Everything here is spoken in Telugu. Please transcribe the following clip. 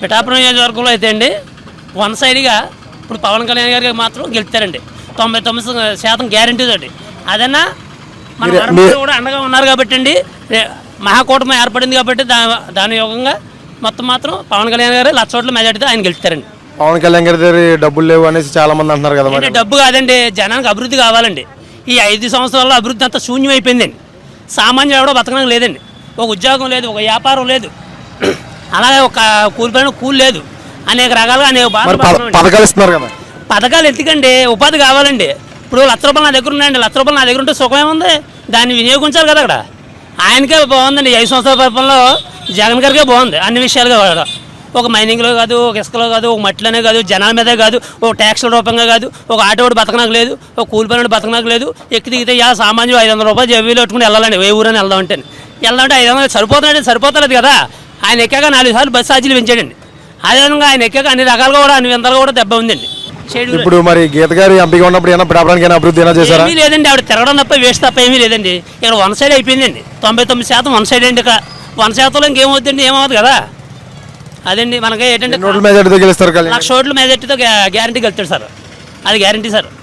పిఠాపురం నియోజకవర్గంలో అయితే అండి వన్ సైడ్గా ఇప్పుడు పవన్ కళ్యాణ్ గారికి మాత్రం గెలుస్తారండి. తొంభై తొమ్మిది శాతం గ్యారంటీ తోటి అదన్నా మన కూడా అండగా ఉన్నారు కాబట్టి అండి మహాకూటమి ఏర్పడింది కాబట్టి దా దాని యోగంగా మొత్తం మాత్రం పవన్ కళ్యాణ్ గారు లక్ష ఓట్ల మెజార్టీతో ఆయన గెలుస్తారండి. పవన్ కళ్యాణ్ గారి దగ్గర డబ్బులు లేవు అనేసి చాలా మంది అంటున్నారు కదా మరి. డబ్బు కాదండి జనానికి అభివృద్ధి కావాలండి. ఈ ఐదు సంవత్సరాల్లో అభివృద్ధి అంతా శూన్యం అయిపోయిందండి సామాన్యుడు ఎవడో బతకడం లేదండి. ఒక ఉద్యోగం లేదు ఒక వ్యాపారం లేదు. అలాగే ఒక కూలి పైన కూలి లేదు. అనేక రకాలుగా అనేక. పథకాలు ఇస్తున్నారు కదా? పథకాలు ఎందుకండి? ఉపాధి కావాలండి. ఇప్పుడు లక్ష రూపాయలు నా దగ్గర ఉన్నాయండి. లక్ష రూపాయలు నా దగ్గర ఉంటే సుఖమే ఉంది. దాన్ని వినియోగించాలి కదా అక్కడ. ఆయనకే బాగుందండి. ఐదు సంవత్సరాల పరిపాలనలో జగన్ గారికే బాగుంది. అన్ని విషయాలుగా ఒక మైనింగ్లో కాదు ఒక ఇసుకలో కాదు ఒక మట్టిలోనే కాదు జనాల మీదే కాదు ఒక ట్యాక్స్ల రూపంగా కాదు ఒక ఆటోడు బతకనాకు లేదు ఒక కూలి పని బతకనాకు లేదు. ఎక్కి దిగితే యా సామాన్యం ఐదు వందల రూపాయలు జబ్బీలో పెట్టుకుని వెళ్ళాలండి. ఏ ఊరని వెళ్దాం అంటే వెళ్దామంటే ఐదు వందలు సరిపోతున్నాడు సరిపోతలేదు కదా. ఆయన ఎక్కాక నాలుగు సార్లు బస్సు ఛార్జీలు పెంచాడండి. అదేవిధంగా ఆయన ఎక్కాక అన్ని రకాలుగా కూడా అన్ని వింతలుగా కూడా దెబ్బ ఉందండి. ఇప్పుడు మరి గీత గారి ఎంపీగా ఉన్నప్పుడు ఏమైనా ఏమైనా అభివృద్ధి ఏమైనా చేశారా? ఏమీ లేదండి. ఆవిడ తిరగడం తప్ప వేస్ట్ తప్ప ఏమీ లేదండి. ఇక్కడ వన్ సైడ్ అయిపోయిందండి. తొంభై తొమ్మిది శాతం వన్ సైడ్ అండి. ఇక వన్ శాతంలో ఇంకేమవుతుందండి ఏమవుతుంది కదా. అదండి మనకి ఏంటంటే లక్ష ఓట్ల మెజార్టీతో గ్యారంటీ వెళ్తాడు సార్. అది గ్యారంటీ సార్.